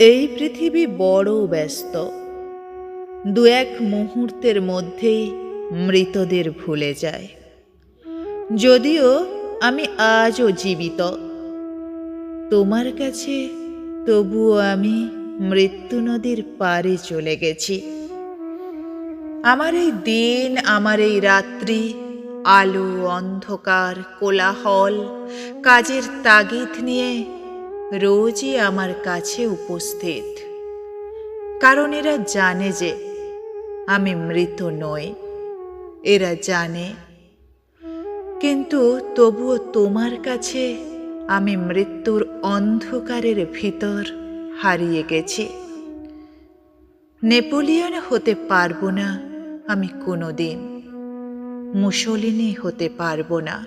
এই পৃথিবী বড় ব্যস্ত। দু এক মুহূর্তের মধ্যেই মৃতদের ভুলে যায়। যদিও আমি আজও জীবিত। তোমার কাছে তবুও আমি মৃত্যু নদীর পারে চলে গেছি। আমার এই দিন, আমার এই রাত্রি, আলো, অন্ধকার, কোলাহল, কাজের তাগিদ নিয়ে রোজই আমার কাছে উপস্থিত। কারণ এরা জানে যে আমি মৃত নই। এরা জানে। কিন্তু তবুও তোমার কাছে আমি মৃত্যুর অন্ধকারের ভিতর হারিয়ে গেছি। নেপোলিয়ন হতে পারব না আমি কোনোদিন। মুসলিনী হতে পারব না।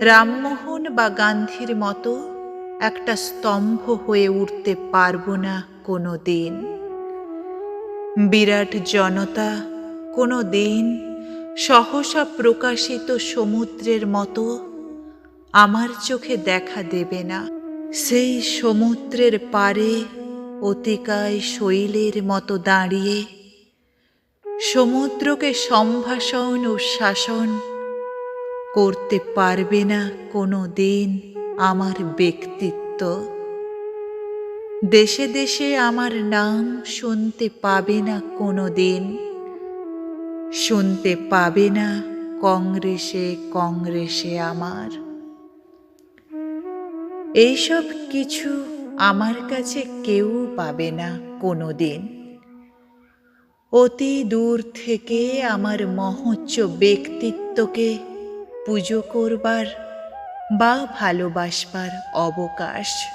রামমোহন বা গান্ধীর মতো একটা স্তম্ভ হয়ে উঠতে পারব না কোনো দিন। বিরাট জনতা, কোনো দিন সহসা প্রকাশিত সমুদ্রের মতো আমার চোখে দেখা দেবে না। সেই সমুদ্রের পারে অতিকায় শৈলের মতো দাঁড়িয়ে সমুদ্রকে সম্ভাষণ ও শাসন করতে পারবে না কোনো দিন। আমার ব্যক্তিত্ব। দেশে দেশে আমার নাম শুনতে পাবে না কোনো দিন শুনতে পাবে না কংগ্রেসে কংগ্রেসে আমার। এইসব কিছু আমার কাছে কেউ পাবে না কোনো দিন অতি দূর থেকে আমার মহোচ্চ ব্যক্তিত্বকে পুজো করবার বা ভালোবাসবার অবকাশ।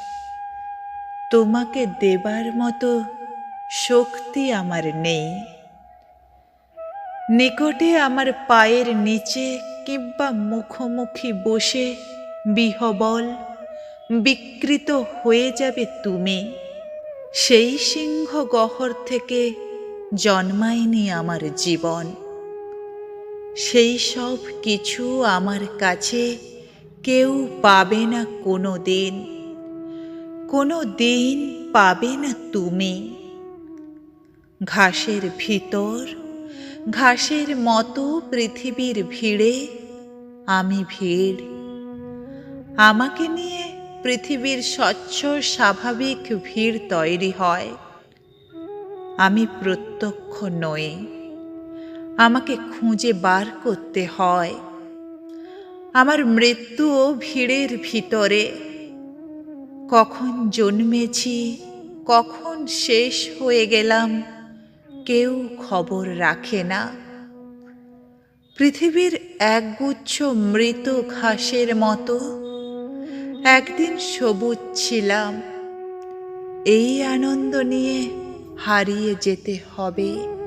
তোমাকে দেবার মতো শক্তি আমার নেই। নিকটে আমার পায়ের নিচে কিংবা মুখোমুখি বসে বিহবল বিকৃত হয়ে যাবে তুমি। সেই সিংহ গহর থেকে জন্মায়নি আমার জীবন। সেই সব কিছু আমার কাছে কেউ পাবে না কোনো দিন। কোনো দিন পাবে না তুমি। ঘাসের ভিতর, ঘাসের মতো পৃথিবীর ভিড়ে আমি ভিড়। আমাকে নিয়ে পৃথিবীর স্বচ্ছ, স্বাভাবিক ভিড় তৈরি হয়। আমি প্রত্যক্ষ নই। আমাকে খুঁজে বার করতে হয়। আমার মৃত্যুও ভিড়ের ভিতরে। কখন জন্মেছি, কখন শেষ হয়ে গেলাম, কেউ খবর রাখে না। পৃথিবীর একগুচ্ছ মৃত ঘাসের মতো, একদিন সবুজ ছিলাম। এই আনন্দ নিয়ে হারিয়ে যেতে হবে।